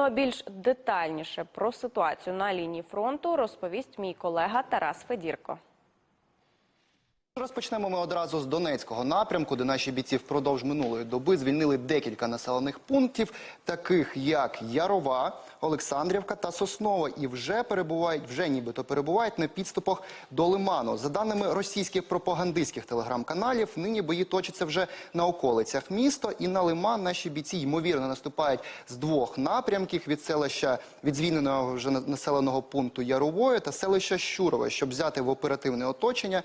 Ну, Більш детальніше про ситуацію на лінії фронту розповість мій колега Тарас Федірко. Розпочнемо ми одразу з Донецького напрямку, де наші бійці впродовж минулої доби звільнили декілька населених пунктів, таких як Ярова, Олександрівка та Соснова, і вже перебувають, вже нібито перебувають на підступах до Лиману. За даними російських пропагандистських телеграм-каналів, нині бої точаться вже на околицях міста, і на Лиман наші бійці ймовірно наступають з двох напрямків. Від селища від звільненого вже на- населеного пункту Ярової та селища Щурове, щоб взяти в оперативне оточення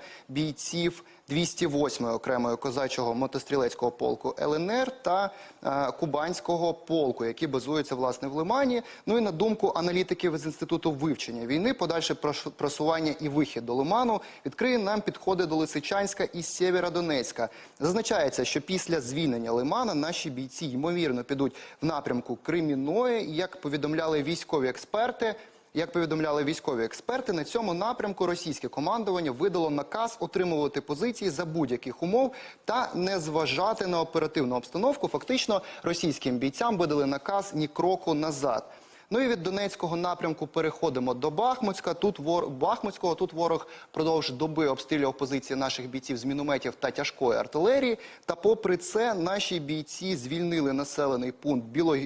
бійців 208-ї окремої козачого мотострілецького полку ЛНР та е, Кубанського полку, які базуються власне в Лимані. Ну і на думку аналітиків з інституту вивчення війни, подальше просування і вихід до Лиману відкриє нам підходи до Лисичанська і Сєвєродонецька. Зазначається, що після звільнення Лимана наші бійці ймовірно підуть в напрямку Креміної, І, як повідомляли військові експерти. Як повідомляли військові експерти, на цьому напрямку російське командування видало наказ отримувати позиції за будь-яких умов та не зважати на оперативну обстановку. Фактично, російським бійцям видали наказ ні кроку назад. Ну і від Донецького напрямку переходимо до Бахмутська. Тут вор... Бахмутського тут ворог продовж доби обстрілював позиції наших бійців з мінометів та тяжкої артилерії. Та попри це наші бійці звільнили населений пункт Біло...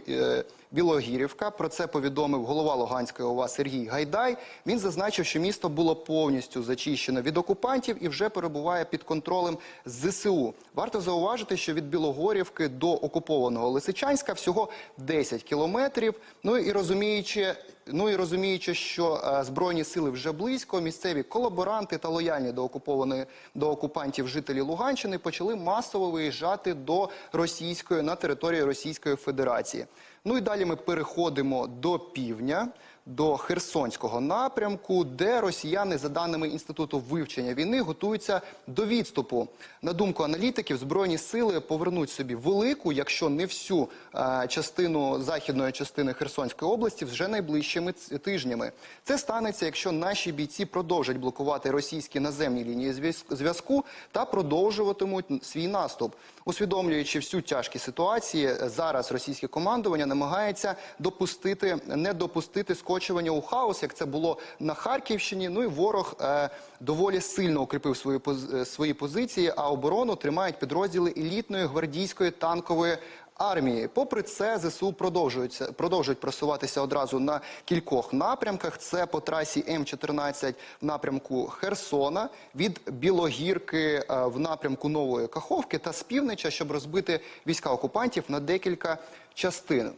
Білогірівка. Про це повідомив голова Луганської ОВА Сергій Гайдай. Він зазначив, що місто було повністю зачищено від окупантів і вже перебуває під контролем ЗСУ. Варто зауважити, що від Білогорівки до окупованого Лисичанська всього 10 кілометрів. Ну і розуміючи. Ну і розуміючи, що е, збройні сили вже близько, місцеві колаборанти та лояльні до окупованої до окупантів жителі Луганщини почали масово виїжджати до російської на територію Російської Федерації. Ну і далі ми переходимо до півдня, до Херсонського напрямку, де росіяни, за даними інституту вивчення війни, готуються до відступу. На думку аналітиків, збройні сили повернуть собі велику, якщо не всю е, частину західної частини Херсонської області, вже найближчими тижнями. Це станеться, якщо наші бійці продовжать блокувати російські наземні лінії зв'яз- зв'язку та продовжуватимуть свій наступ. Усвідомлюючи всю тяжкість ситуації, зараз російське командування намагається допустити, не допустити скочування у хаос, як це було на Харківщині. Ну і ворог е, доволі сильно укріпив свої, е, свої позиції, а оборону тримають підрозділи елітної гвардійської танкової армії. Попри це, ЗСУ продовжуються продовжують просуватися одразу на кількох напрямках. Це по трасі М14 в напрямку Херсона, від Білогірки е, в напрямку Нової Каховки та з півночі, щоб розбити війська окупантів на декілька частин.